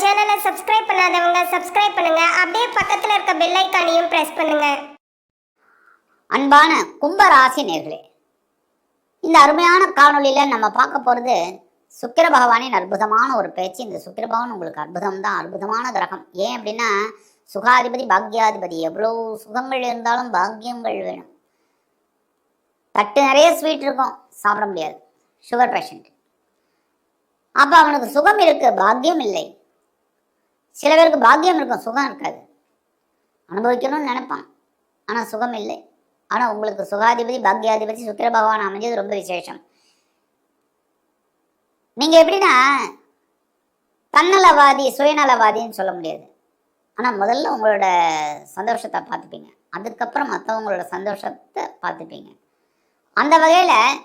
Subscribe பண்ணாதவங்க subscribe பண்ணுங்க. அப்படியே பக்கத்துல இருக்க பெல் ஐக்கானையும் பிரஸ் பண்ணுங்க. அன்பான கும்பராசி நேர்களே இந்த அருமையான காணொளியில நம்ம பார்க்க போறது சுக்கிர பகவானின் அற்புதமான ஒரு பேச்சு. இந்த சுக்கிர பகவான் உங்களுக்கு அற்புதம் தான் அற்புதமான கிரகம். ஏன் அப்படின்னா சுகாதிபதி பாக்யாதிபதி எவ்வளோ சுகங்கள் இருந்தாலும் பாக்கியங்கள் வேணும். தட்டு நிறைய ஸ்வீட் இருக்கும் சாப்பிட முடியாது. சுகர் பேஷண்ட் அப்போ அவனுக்கு சுகம் இருக்கு பாக்கியம் இல்லை. சில பேருக்கு பாக்கியம் இருக்கும் சுகம் இருக்காது. அனுபவிக்கணும்னு நினைப்பான். ஆனால் சுகம் இல்லை. ஆனால் உங்களுக்கு சுகாதிபதி பாக்யாதிபதி சுக்கிர பகவான் அமைஞ்சது ரொம்ப விசேஷம். நீங்கள் எப்படின்னா தன்னலவாதி சுயநலவாதின்னு சொல்ல முடியாது. ஆனால் முதல்ல உங்களோட சந்தோஷத்தை பார்த்துப்பீங்க. அதுக்கப்புறம் மற்றவங்களோட சந்தோஷத்தை பார்த்துப்பீங்க. அந்த வகையில்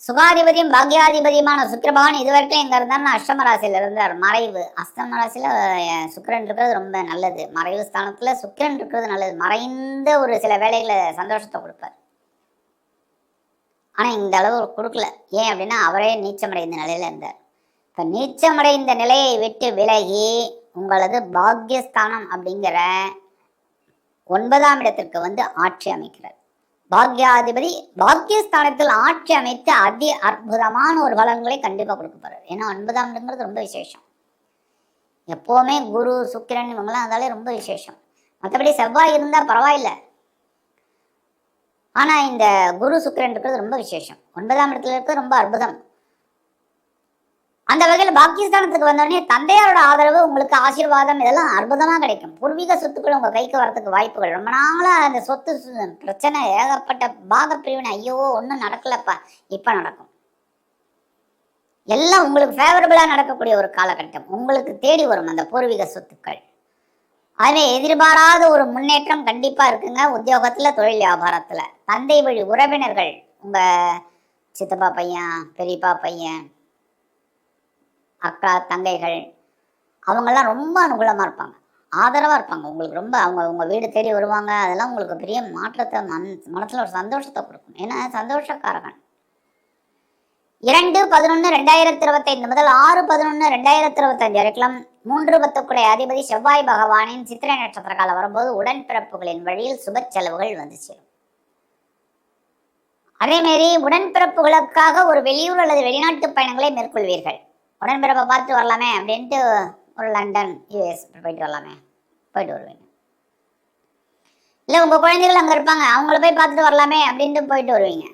சுகாதிபதியும் பாக்யாதிபதியுமான சுக்கிரபகவான் இது வரைக்கும் எங்கே இருந்தாலும் அஷ்டம ராசியில் இருந்தார். மறைவு. அஷ்டம ராசியில் சுக்கிரன் இருக்கிறது ரொம்ப நல்லது. மறைவு ஸ்தானத்தில் சுக்கிரன் இருக்கிறது நல்லது. மறைந்த ஒரு சில வேலைகளை சந்தோஷத்தை கொடுப்பார். ஆனால் இந்த அளவு கொடுக்கல. ஏன் அப்படின்னா அவரே நீச்சமடைந்த நிலையில் இருந்தார். இப்போ நீச்சமடைந்த நிலையை விட்டு விலகி உங்களது பாக்யஸ்தானம் அப்படிங்கிற ஒன்பதாம் இடத்திற்கு வந்து ஆட்சி அமைக்கிறார். பாக்யாதிபதி பாக்கியஸ்தானத்தில் ஆட்சி அமைத்து அதி அற்புதமான ஒரு பலன்களை கண்டிப்பாக கொடுக்க ஏன்னா ஒன்பதாம் இடங்கிறது ரொம்ப விசேஷம். எப்போவுமே குரு சுக்கிரன் இவங்கெல்லாம் இருந்தாலே ரொம்ப விசேஷம். மற்றபடி செவ்வாய் இருந்தால் பரவாயில்ல. ஆனால் இந்த குரு சுக்கிரன் இருக்கிறது ரொம்ப விசேஷம். ஒன்பதாம் இடத்துல இருக்கிறது ரொம்ப அற்புதம். அந்த வகையில் பாகிஸ்தானத்துக்கு வந்தோடனே தந்தையாரோட ஆதரவு உங்களுக்கு ஆசீர்வாதம் இதெல்லாம் அற்புதமாக கிடைக்கும். பூர்வீக சொத்துக்கள் உங்கள் கைக்கு வரதுக்கு வாய்ப்புகள். ரொம்ப நாளாக அந்த சொத்து பிரச்சனை ஏகப்பட்ட பாக பிரிவினை ஐயோ ஒன்றும் நடக்கலப்பா. இப்போ நடக்கும். எல்லாம் உங்களுக்கு ஃபேவரபுளாக நடக்கக்கூடிய ஒரு காலகட்டம். உங்களுக்கு தேடி வரும் அந்த பூர்வீக சொத்துக்கள். அதுவே எதிர்பாராத ஒரு முன்னேற்றம் கண்டிப்பாக இருக்குங்க. உத்தியோகத்தில் தொழில் வியாபாரத்தில். தந்தை வழி உறவினர்கள் உங்கள் சித்தப்பா பையன் பெரியப்பா பையன் அக்கா தங்கைகள் அவங்கெல்லாம் ரொம்ப அனுகூலமாக இருப்பாங்க. ஆதரவாக இருப்பாங்க. உங்களுக்கு ரொம்ப அவங்க உங்கள் வீடு தேடி வருவாங்க. அதெல்லாம் உங்களுக்கு பெரிய மாற்றத்தை மன் மனசில் ஒரு சந்தோஷத்தை கொடுக்கும். ஏன்னா சந்தோஷக்காரகன். இரண்டு பதினொன்று ரெண்டாயிரத்தி இருபத்தைந்து முதல் ஆறு பதினொன்று ரெண்டாயிரத்தி இருபத்தஞ்சு வரைக்கும் மூன்று பத்துக்குடைய அதிபதி செவ்வாய் பகவானின் சித்திரை நட்சத்திர காலம் வரும்போது உடன்பிறப்புகளின் வழியில் சுப செலவுகள் வந்து சேரும். அதேமாரி உடன்பிறப்புகளுக்காக ஒரு வெளியூர் அல்லது வெளிநாட்டு பயணங்களை மேற்கொள்வீர்கள். உடன்பிறப்பை பார்த்து வரலாமே அப்படின்ட்டு ஒரு லண்டன் யூஎஸ் போயிட்டு வரலாமே. போயிட்டு வருவீங்க இல்லை உங்கள் குழந்தைகள் அங்கே இருப்பாங்க. அவங்கள போய் பார்த்துட்டு வரலாமே அப்படின்ட்டு போயிட்டு வருவீங்க.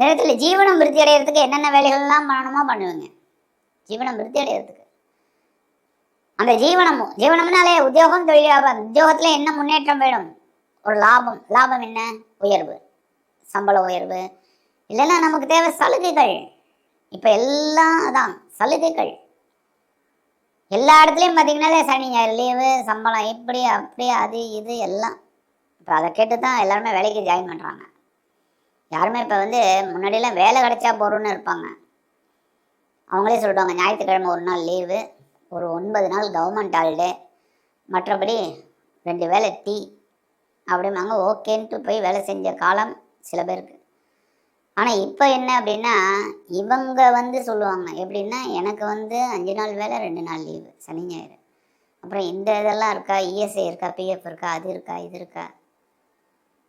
நேரத்தில் ஜீவனம் விருத்தி அடைகிறதுக்கு என்னென்ன வேலைகள்லாம் பண்ணணுமோ பண்ணுவீங்க? ஜீவனம் விருத்தி அடைகிறதுக்கு அந்த ஜீவனமும் ஜீவனம்னாலே உத்தியோகம் தொழில் வியாபாரம். உத்தியோகத்தில் என்ன முன்னேற்றம் வேணும்? ஒரு லாபம். லாபம் என்ன? உயர்வு. சம்பள உயர்வு. இல்லைன்னா நமக்கு தேவை சலுகைகள். இப்போ எல்லாம் அதான். சலுகைகள். எல்லா இடத்துலையும் பார்த்தீங்கன்னா சனி ஞாயிறு லீவு சம்பளம் இப்படி அப்படி அது இது எல்லாம். இப்போ அதை கேட்டு தான் எல்லாருமே வேலைக்கு ஜாயின் பண்ணுறாங்க யாருமே இப்போ வந்து முன்னாடியெல்லாம் வேலை கிடைச்சா போகிறோன்னு இருப்பாங்க. அவங்களே சொல்லிடுவாங்க ஞாயிற்றுக்கிழமை ஒரு நாள் லீவு ஒரு ஒன்பது நாள் கவர்மெண்ட் ஹாலிடே மற்றபடி ரெண்டு வேலை டீ அப்படிம்பாங்க. ஓகேன்ட்டு போய் வேலை செஞ்ச காலம் சில பேருக்கு. ஆனால் இப்போ என்ன அப்படின்னா இவங்க வந்து சொல்லுவாங்க. எப்படின்னா எனக்கு வந்து அஞ்சு நாள் வேலை ரெண்டு நாள் லீவு சனி ஞாயிறு. அப்புறம் இந்த இதெல்லாம் இருக்கா? இஎஸ்ஐ இருக்கா? பிஎஃப் இருக்கா? அது இருக்கா? இது இருக்கா?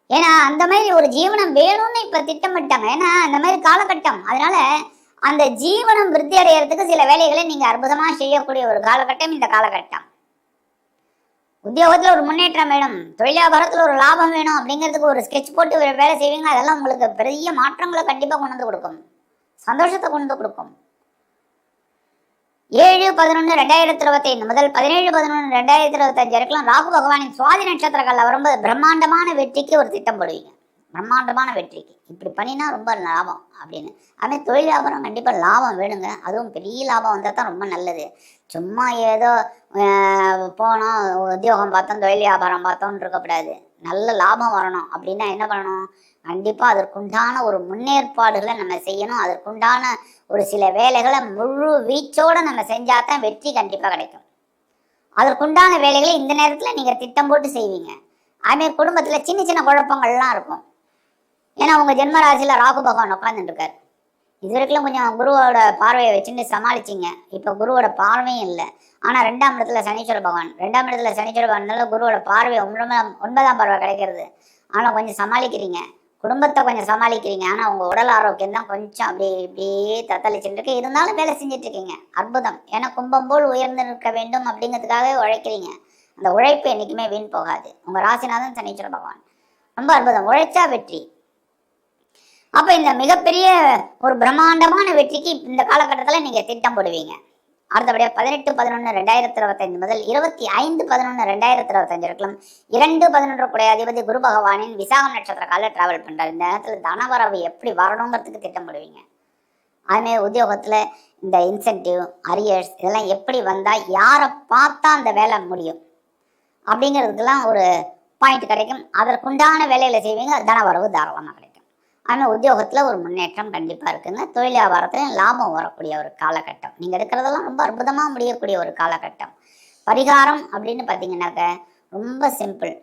ஏன்னா அந்த மாதிரி ஒரு ஜீவனம் வேணும்னு இப்போ திட்டமிட்டாங்க. ஏன்னா அந்த மாதிரி காலகட்டம். அதனால அந்த ஜீவனம் விருத்தி அடைகிறதுக்கு சில வேலைகளை நீங்கள் அற்புதமாக செய்யக்கூடிய ஒரு காலகட்டம் இந்த காலகட்டம். உத்தியோகத்தில் ஒரு முன்னேற்றம் வேணும். தொழில் வியாபாரத்தில் ஒரு லாபம் வேணும் அப்படிங்கிறதுக்கு ஒரு ஸ்கெட்ச் போட்டு வேலை செய்வீங்க அதெல்லாம் உங்களுக்கு பெரிய மாற்றங்களை கண்டிப்பாக கொண்டு வந்து கொடுக்கும். சந்தோஷத்தை கொண்டு வந்து கொடுக்கும். ஏழு பதினொன்று ரெண்டாயிரத்தி இருபத்தைந்து முதல் பதினேழு பதினொன்று ரெண்டாயிரத்தி இருபத்தஞ்சு வரைக்கும் ராகு பகவானின் சுவாதி நட்சத்திரங்களில் வரும்போது பிரம்மாண்டமான வெற்றிக்கு ஒரு திட்டம் போடுவீங்க. பிரம்மாண்டமான வெற்றிக்கு. இப்படி பண்ணினா ரொம்ப லாபம் அப்படின்னு. அதுமாதிரி தொழில் வியாபாரம் கண்டிப்பாக லாபம் வேணுங்க அதுவும் பெரிய லாபம் வந்தால் தான் ரொம்ப நல்லது. சும்மா ஏதோ அஹ், போனோம் உத்தியோகம் பார்த்தோம் தொழில் வியாபாரம் பார்த்தோம்னு இருக்கக்கூடாது. நல்ல லாபம் வரணும். அப்படின்னா என்ன பண்ணணும்? கண்டிப்பாக அதற்குண்டான ஒரு முன்னேற்பாடுகளை நம்ம செய்யணும். அதற்குண்டான ஒரு சில வேலைகளை முழு வீச்சோடு நம்ம செஞ்சால் தான் வெற்றி கண்டிப்பாக கிடைக்கும். அதற்குண்டான வேலைகளை இந்த நேரத்தில் நீங்கள் திட்டம் போட்டு செய்வீங்க. அதுமாரி குடும்பத்தில் சின்ன சின்ன குழப்பங்கள்லாம் இருக்கும். ஏன்னா உங்கள் ஜென்ம ராசியில் ராகு பகவான் உட்காந்துட்டு இருக்காரு இது வரைக்கும் கொஞ்சம் குருவோட பார்வையை வச்சுட்டு சமாளிச்சிங்க. இப்போ குருவோட பார்வையும் இல்லை. ஆனால் ரெண்டாம் இடத்துல சனீஸ்வர பகவான். ரெண்டாம் இடத்துல சனீஸ்வர பகவானால குருவோட பார்வை ஒன்பதாம் ஒன்பதாம் பார்வை கிடைக்கிறது. ஆனால் கொஞ்சம் சமாளிக்கிறீங்க. குடும்பத்தை கொஞ்சம் சமாளிக்கிறீங்க. ஆனால் உங்கள் உடல் ஆரோக்கியம் தான் கொஞ்சம் அப்படியே இப்படியே தத்தளிச்சுட்டு இருக்கு இருந்தாலும் வேலை செஞ்சுட்டு இருக்கீங்க அற்புதம். ஏன்னா கும்பம் போல் உயர்ந்து நிற்க வேண்டும் அப்படிங்கிறதுக்காகவே உழைக்கிறீங்க. அந்த உழைப்பு என்றைக்குமே வீண் போகாது. உங்கள் ராசிநாதன் சனீஸ்வர பகவான். ரொம்ப அற்புதம். உழைச்சா வெற்றி. அப்போ இந்த மிகப்பெரிய ஒரு பிரம்மாண்டமான வெற்றிக்கு இந்த காலகட்டத்தில் நீங்கள் திட்டம் போடுவீங்க. அடுத்தபடியாக பதினெட்டு பதினொன்று ரெண்டாயிரத்தி இருபத்தைந்து முதல் இருபத்தி ஐந்து பதினொன்று ரெண்டாயிரத்தி இருபத்தஞ்சு வரைக்கும் இரண்டு பதினொன்று குடைய அதிபதி குரு பகவானின் விசாகம் நட்சத்திர கால டிராவல் பண்ணுறாரு இந்த நேரத்தில் தனவரவு எப்படி வரணுங்கிறதுக்கு திட்டம் போடுவீங்க. அதுமே உத்தியோகத்தில் இந்த இன்சென்டிவ் அரியர்ஸ் இதெல்லாம் எப்படி வந்தால் யாரை பார்த்தா அந்த வேலை முடியும்? அப்படிங்கிறதுக்கெல்லாம் ஒரு பாயிண்ட் கிடைக்கும். அதற்குண்டான வேலைகளை செய்வீங்க. தனவரவு தாராளமாக கிடைக்கும். ஆனால் உத்தியோகத்தில் ஒரு முன்னேற்றம் கண்டிப்பாக இருக்குங்க. தொழில் வியாபாரத்தில் லாபம் வரக்கூடிய ஒரு காலகட்டம். நீங்கள் எடுக்கிறதெல்லாம் ரொம்ப அற்புதமாக முடியக்கூடிய ஒரு காலகட்டம். பரிகாரம் அப்படின்னு பார்த்தீங்கன்னாக்க ரொம்ப சிம்பிள்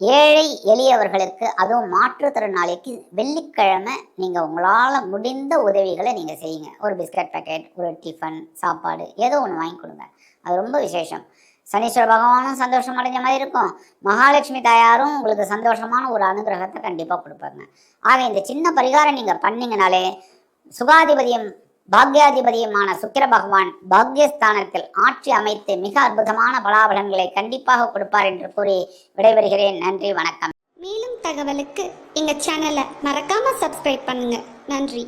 ஏழை எளியவர்களுக்கு அதுவும் மாற்றுத்திறனாளிக்கு வெள்ளிக்கிழமை நீங்கள் உங்களால் முடிந்த உதவிகளை நீங்கள் செய்யுங்க. ஒரு பிஸ்கட் பேக்கெட் ஒரு டிஃபன் சாப்பாடு ஏதோ ஒன்று வாங்கி கொடுங்க. அது ரொம்ப விசேஷம். சனீஸ்வர பகவானும் சந்தோஷம் அடைஞ்ச மாதிரி இருக்கும். மகாலட்சுமி தாயாரும் உங்களுக்கு சந்தோஷமான ஒரு அனுகிரகத்தை கண்டிப்பாக கொடுப்பாங்க. ஆக இந்த சின்ன பரிகாரம் நீங்கள் பண்ணீங்கனாலே சுகாதிபதியும் பாக்யாதிபதியுமான சுக்கிர பகவான் பாக்யஸ்தானத்தில் ஆட்சி அமைத்து மிக அற்புதமான பலாபலன்களை கண்டிப்பாக கொடுப்பார் என்று கூறி விடைபெறுகிறேன். நன்றி வணக்கம். மேலும் தகவலுக்கு எங்கள் சேனலை மறக்காம சப்ஸ்கிரைப் பண்ணுங்க. நன்றி.